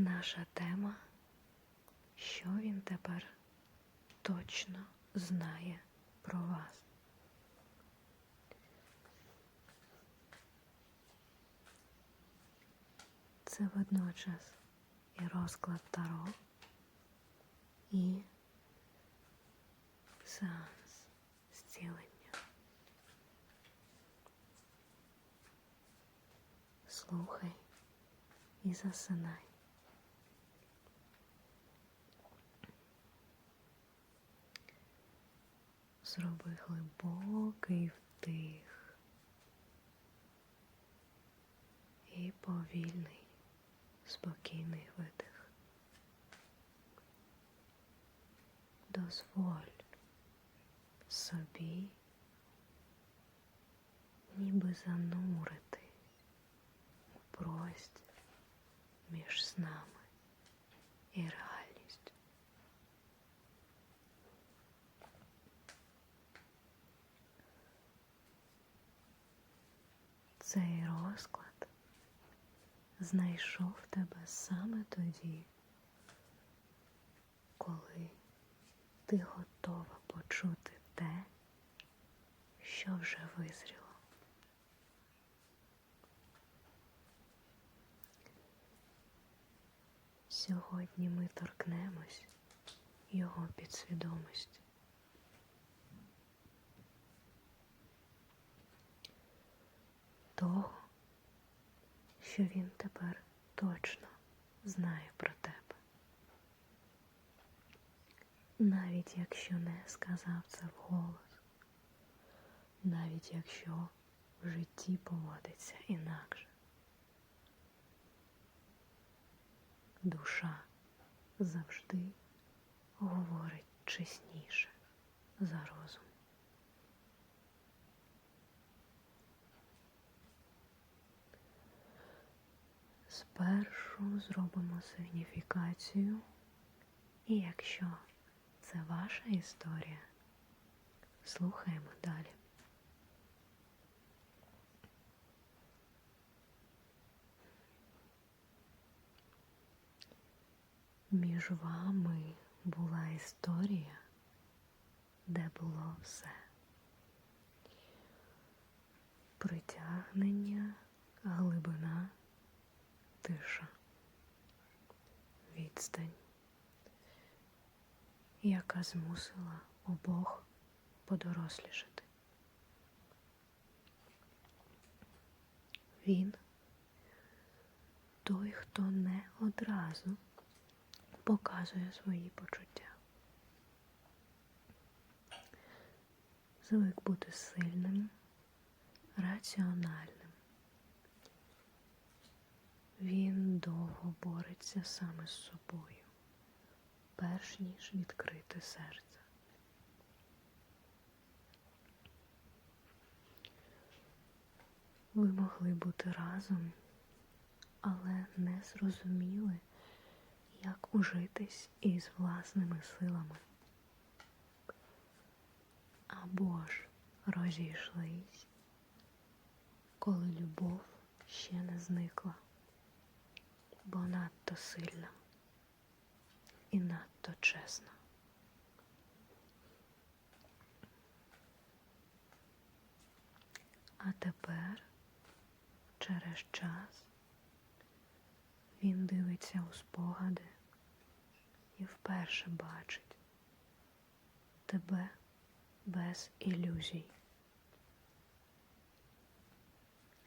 Наша тема, що він тепер точно знає про вас. Це водночас і розклад Таро, і сеанс зцілення. Слухай і засинай. Зроби глибокий вдих і повільний, спокійний видих. Дозволь собі ніби зануритись у простір між снами і реальністю. Цей розклад знайшов тебе саме тоді, коли ти готова почути те, що вже визріло. Сьогодні ми торкнемось його підсвідомості. Того, що він тепер точно знає про тебе. Навіть якщо не сказав це вголос, навіть якщо в житті поводиться інакше. Душа завжди говорить чесніше за розум. Спершу зробимо сигніфікацію, і якщо це ваша історія, слухаємо далі. Між вами була історія, де було все. Притягнення, глибина, тиша, відстань, яка змусила обох подорослішати. Він той, хто не одразу показує свої почуття. Звик бути сильним, раціональним. Він довго бореться саме з собою, перш ніж відкрити серце. Ви могли бути разом, але не зрозуміли, як ужитись із власними силами. Або ж розійшлись, коли любов ще не зникла, бо надто сильна і надто чесна. А тепер, через час, він дивиться у спогади і вперше бачить тебе без ілюзій.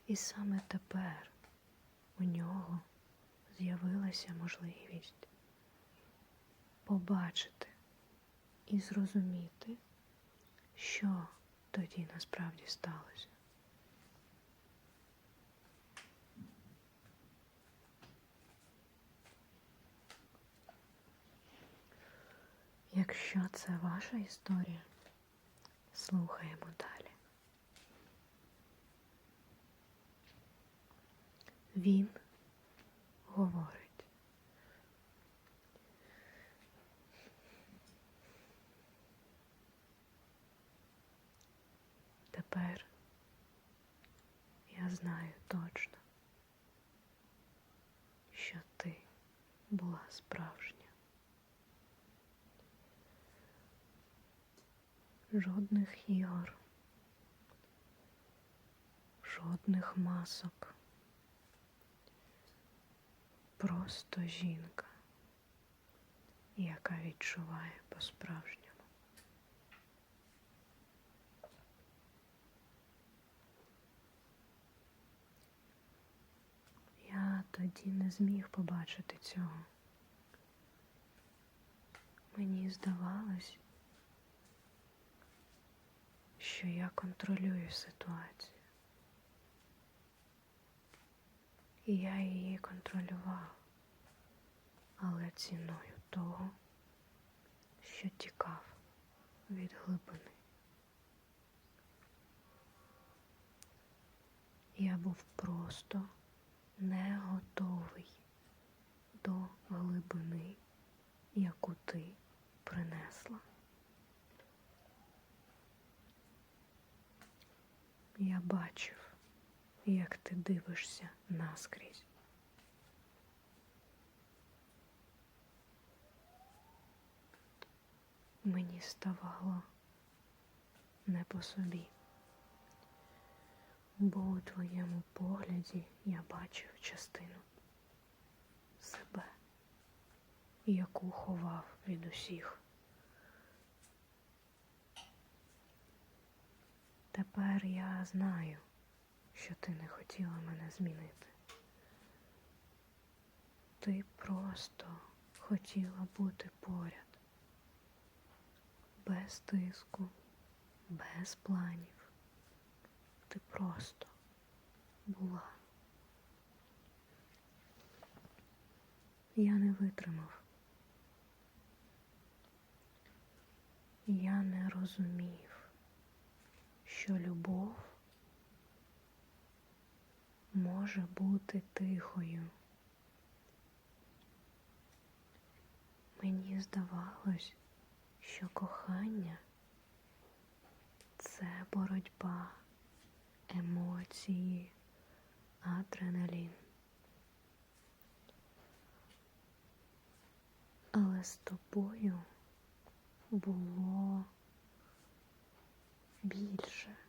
І саме тепер у нього з'явилася можливість побачити і зрозуміти, що тоді насправді сталося. Якщо це ваша історія, слухаємо далі. Він говорить. Тепер я знаю точно, що ти була справжня. Жодних ігор, жодних масок. Просто жінка, яка відчуває по-справжньому. Я тоді не зміг побачити цього. Мені здавалось, що я контролюю ситуацію. І я її контролював, але ціною того, що тікав від глибини. Я був просто не готовий до глибини, яку ти принесла. Я бачив, як ти дивишся наскрізь. Мені ставало не по собі, бо у твоєму погляді я бачив частину себе, яку ховав від усіх. Тепер я знаю, що ти не хотіла мене змінити. Ти просто хотіла бути поряд, без тиску, без планів. Ти просто була. Я не витримав. Я не розумів, що любов може бути тихою. Мені здавалось, що кохання це боротьба, емоції, адреналін. Але з тобою було більше.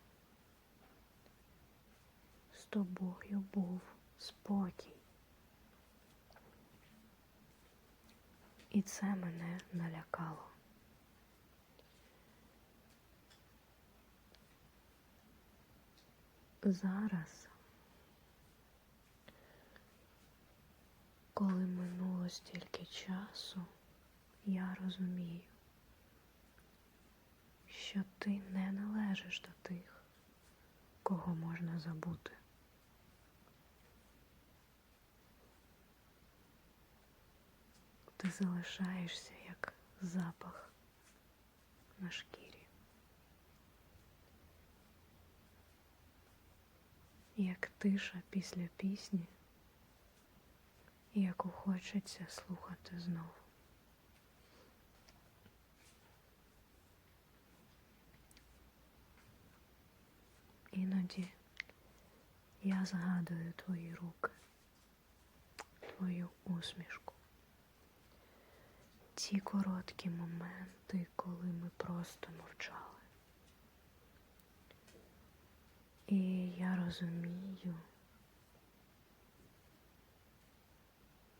Тобою був спокій. І це мене налякало. Зараз, коли минуло стільки часу, я розумію, що ти не належиш до тих, кого можна забути. Ти залишаєшся як запах на шкірі, як тиша після пісні, яку хочеться слухати знову. Іноді я згадую твої руки, твою усмішку. Ті короткі моменти, коли ми просто мовчали. І я розумію,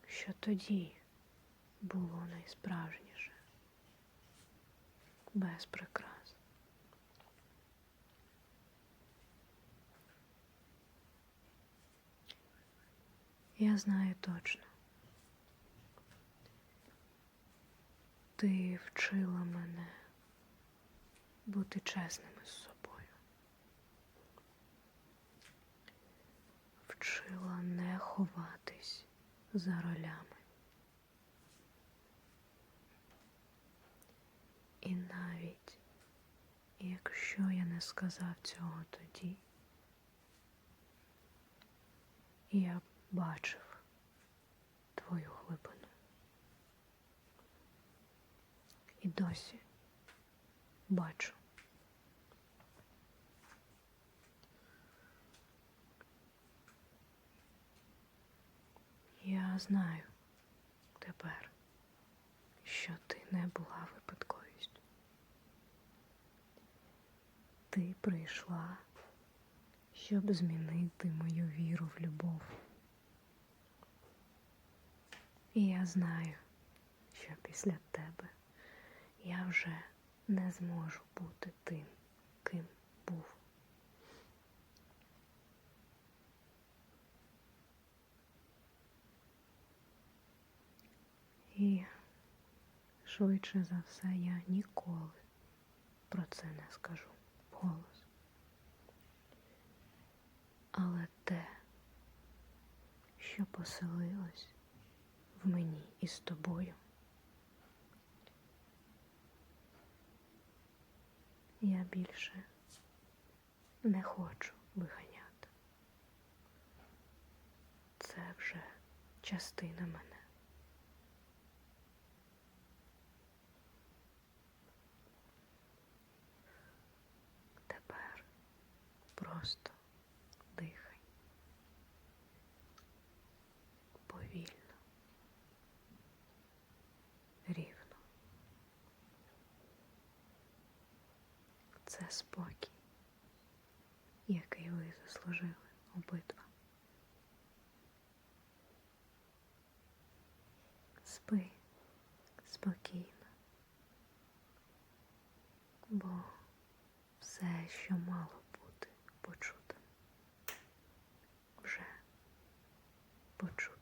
що тоді було найсправжніше, без прикрас. Я знаю точно. Ти вчила мене бути чесними з собою. Вчила не ховатись за ролями. І навіть якщо я не сказав цього тоді, я бачив твою глибину. І досі бачу. Я знаю, тепер, що ти не була випадковістю. Ти прийшла, щоб змінити мою віру в любов. І я знаю, що після тебе я вже не зможу бути тим, ким був. І швидше за все я ніколи про це не скажу вголос. Але те, що поселилось в мені і з тобою, я більше не хочу виганяти. Це вже частина мене. Тепер просто це спокій, який ви заслужили обидва. Спи спокійно, бо все, що мало бути почутим, вже почутим.